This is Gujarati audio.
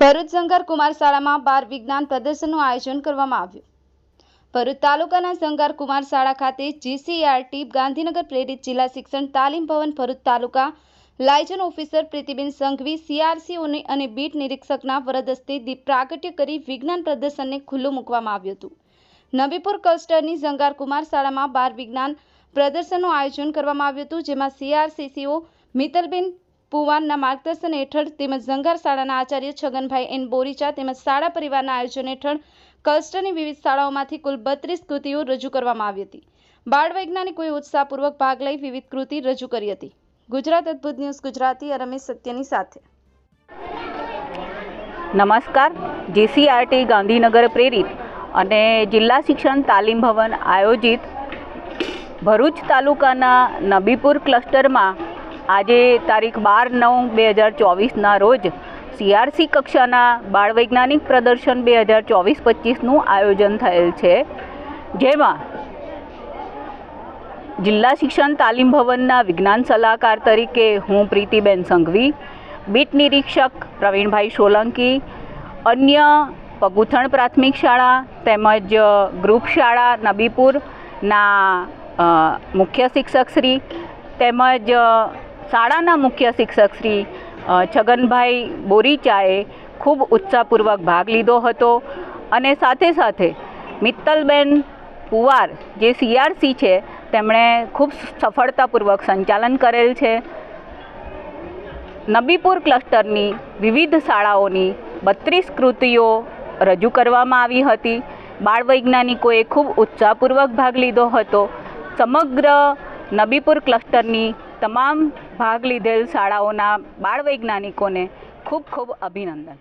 ભરૂચ શંકર કુમાર શાળામાં બાર વિજ્ઞાન પ્રદર્શનનું આયોજન કરવામાં આવ્યું. ભરૂચ તાલુકાના શંકર કુમાર શાળા ખાતે જીસીઆરટી ગાંધીનગર પ્રેરિત જિલ્લા શિક્ષણ તાલીમ ભવન, ભરૂચ તાલુકા લાયજન ઓફિસર પ્રીતિબેન સંઘવી સીઆરસીઓને અને બીટ નિરીક્ષકના વરદ હસ્તે દીપ પ્રાગટ્ય કરી વિજ્ઞાન પ્રદર્શનને ખુલ્લું મૂકવામાં આવ્યું હતું. નબીપુર ક્લસ્ટરની ઝંગાર કુમાર શાળામાં બાર વિજ્ઞાન પ્રદર્શનનું આયોજન કરવામાં આવ્યું હતું, જેમાં સીઆરસીસીઓ મિત્તલબેન પુવાનના માર્ગદર્શન હેઠળ તેમજ ઝંગાર શાળાના આચાર્ય છગનભાઈ એન બોરીચા તેમજ શાળા પરિવારના આયોજન હેઠળ ક્લસ્ટરની વિવિધ શાળાઓમાંથી કુલ બત્રીસ કૃતિઓ રજૂ કરવામાં આવી હતી. બાળ વૈજ્ઞાનિકોએ ઉત્સાહપૂર્વક ભાગ લઈ વિવિધ કૃતિ રજૂ કરી હતી. ગુજરાત અદ્ભુત ન્યૂઝ ગુજરાતી રમેશ સત્યની સાથે. નમસ્કાર. જીસીઆરટી ગાંધીનગર પ્રેરિત અને જિલ્લા શિક્ષણ તાલીમ ભવન આયોજિત ભરૂચ તાલુકાના નબીપુર ક્લસ્ટરમાં આજે તારીખ બાર નવ બે હજાર ચોવીસના રોજ સીઆરસી કક્ષાના બાળ વૈજ્ઞાનિક પ્રદર્શન બે હજાર ચોવીસ પચીસનું આયોજન થયેલ છે. જેમાં જિલ્લા શિક્ષણ તાલીમ ભવનના વિજ્ઞાન સલાહકાર તરીકે હું પ્રીતિબેન સંઘવી, બીટ નિરીક્ષક પ્રવીણભાઈ સોલંકી, અન્ય પગુથણ પ્રાથમિક શાળા તેમજ ગ્રુપ શાળા નબીપુરના મુખ્ય મુખ્ય શિક્ષકશ્રી તેમજ શાળાના મુખ્ય શિક્ષક શ્રી છગનભાઈ બોરીચાએ ખૂબ ઉત્સાહપૂર્વક ભાગ લીધો હતો અને સાથે સાથે મિત્તલબેન પુવાર જે સીઆરસી છે, તેમણે ખૂબ સફળતાપૂર્વક સંચાલન કરેલ છે. નબીપુર ક્લસ્ટરની વિવિધ શાળાઓની બત્રીસ કૃતિઓ રજૂ કરવામાં આવી હતી. બાળ વૈજ્ઞાનિકોએ ખૂબ ઉત્સાહપૂર્વક ભાગ લીધો હતો. સમગ્ર નબીપુર ક્લસ્ટરની તમામ ભાગ લીધેલ શાળાઓના બાળ વૈજ્ઞાનિકોને ખૂબ ખૂબ અભિનંદન.